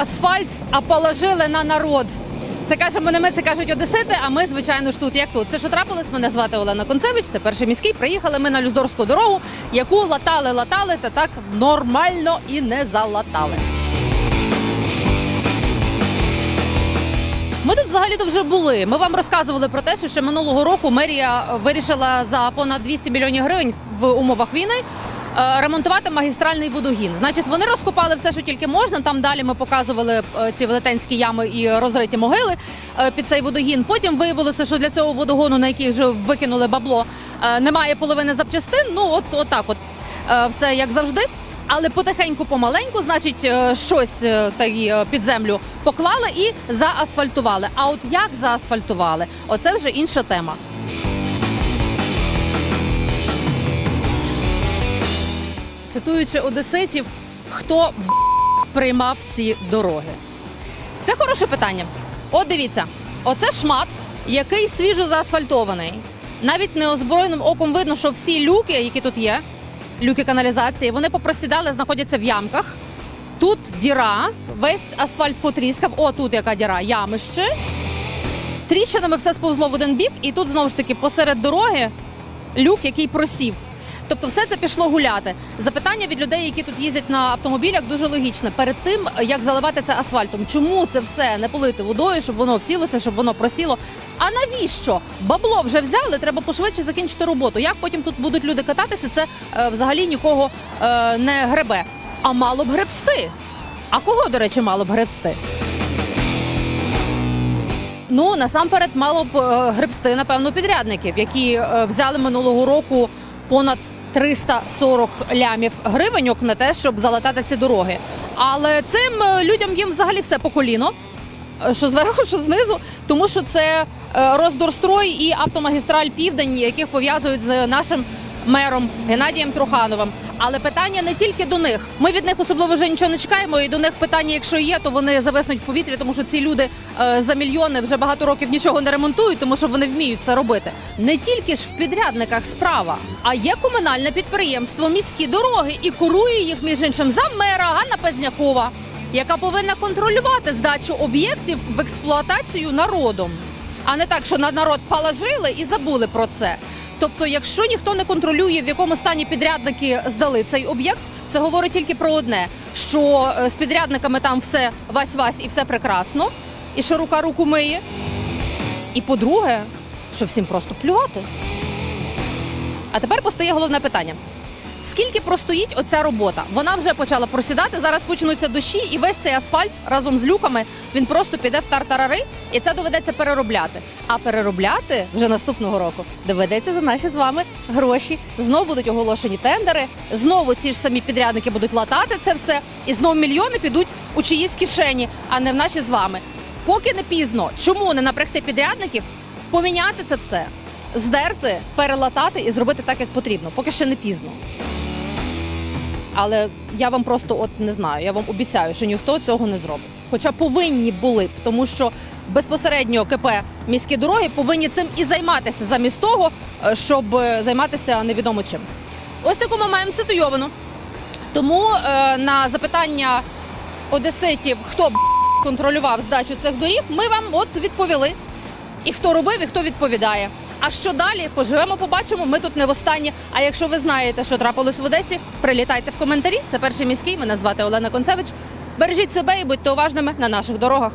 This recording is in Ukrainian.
асфальт, а положили на народ. Це кажемо не ми, це кажуть одесити, а ми, звичайно ж, тут як тут. Це що трапилось? Мене звати Олена Концевич, це перший міський. Приїхали ми на Люздорську дорогу, яку латали, латали, та так нормально і не залатали. Ми тут взагалі-то вже були. Ми вам розказували про те, що ще минулого року мерія вирішила за понад 200 мільйонів гривень в умовах війни ремонтувати магістральний водогін. Значить, вони розкопали все, що тільки можна. Там далі ми показували е, ці велетенські ями і розриті могили е, під цей водогін. Потім виявилося, що для цього водогону, на який вже викинули бабло, е, немає половини запчастин. Ну от, от так, от Е, все як завжди. Але потихеньку, помаленьку, значить, е, щось е, та й, е, під землю поклали і заасфальтували. А от як заасфальтували, оце вже інша тема. Цитуючи одеситів, хто б**, приймав ці дороги? Це хороше питання. От дивіться, оце шмат, який свіжо заасфальтований. Навіть неозброєним оком видно, що всі люки, які тут є, люки каналізації, вони попросідали, знаходяться в ямках. Тут діра, весь асфальт потріскав. О, тут яка діра, ямище. Тріщинами все сповзло в один бік, і тут знову ж таки посеред дороги люк, який просів. Тобто, все це пішло гуляти. Запитання від людей, які тут їздять на автомобілях, дуже логічне. Перед тим як заливати це асфальтом, чому це все не полити водою, щоб воно всілося, щоб воно просіло? А навіщо? Бабло вже взяли, треба пошвидше закінчити роботу. Як потім тут будуть люди кататися, це е, взагалі нікого е, не гребе. А мало б гребсти. А кого, до речі, мало б гребсти? Ну насамперед мало б е, гребсти, напевно, підрядників, які е, взяли минулого року понад 340 лямів гривеньок на те, щоб залатати ці дороги. Але цим е, людям їм взагалі все по коліно. е, Що зверху, що знизу, тому що це е, Роздорстрой і автомагістраль Південь, яких пов'язують з нашим мером Геннадієм Трухановим. Але питання не тільки до них. Ми від них особливо вже нічого не чекаємо. І до них питання, якщо є, то вони зависнуть в повітрі, тому що ці люди е, за мільйони вже багато років нічого не ремонтують, тому що вони вміють це робити. Не тільки ж в підрядниках справа, а є комунальне підприємство міські дороги і курує їх між іншим за мера Ганна Пезнякова, яка повинна контролювати здачу об'єктів в експлуатацію народом, а не так, що на народ положили і забули про це. Тобто, якщо ніхто не контролює, в якому стані підрядники здали цей об'єкт, це говорить тільки про одне: що е, з підрядниками там все вась-вась і все прекрасно, і що рука руку миє. І по-друге, що всім просто плювати. А тепер постає головне питання. Скільки простоїть оця робота? Вона вже почала просідати. Зараз почнуться дощі, і весь цей асфальт разом з люками він просто піде в тартарари, і це доведеться переробляти. А переробляти вже наступного року доведеться за наші з вами гроші. Знову будуть оголошені тендери. Знову ці ж самі підрядники будуть латати це все, і знову мільйони підуть у чиїсь кишені, а не в наші з вами. Поки не пізно, чому не напрягти підрядників, поміняти це все, здерти, перелатати і зробити так, як потрібно. Поки ще не пізно. Але я вам просто от не знаю. Я вам обіцяю, що ніхто цього не зробить. Хоча повинні були б, тому що безпосередньо КП міські дороги повинні цим і займатися замість того, е, щоб е, займатися невідомо чим. Ось таку ми маємо ситуйовану. Тому е, на запитання одеситів, хто б контролював здачу цих доріг, ми вам от відповіли. І хто робив, і хто відповідає. А що далі? Поживемо, побачимо. Ми тут не востаннє. А якщо ви знаєте, що трапилось в Одесі, прилітайте в коментарі. Це перший міський. Мене звати Олена Концевич. Бережіть себе і будьте уважними на наших дорогах.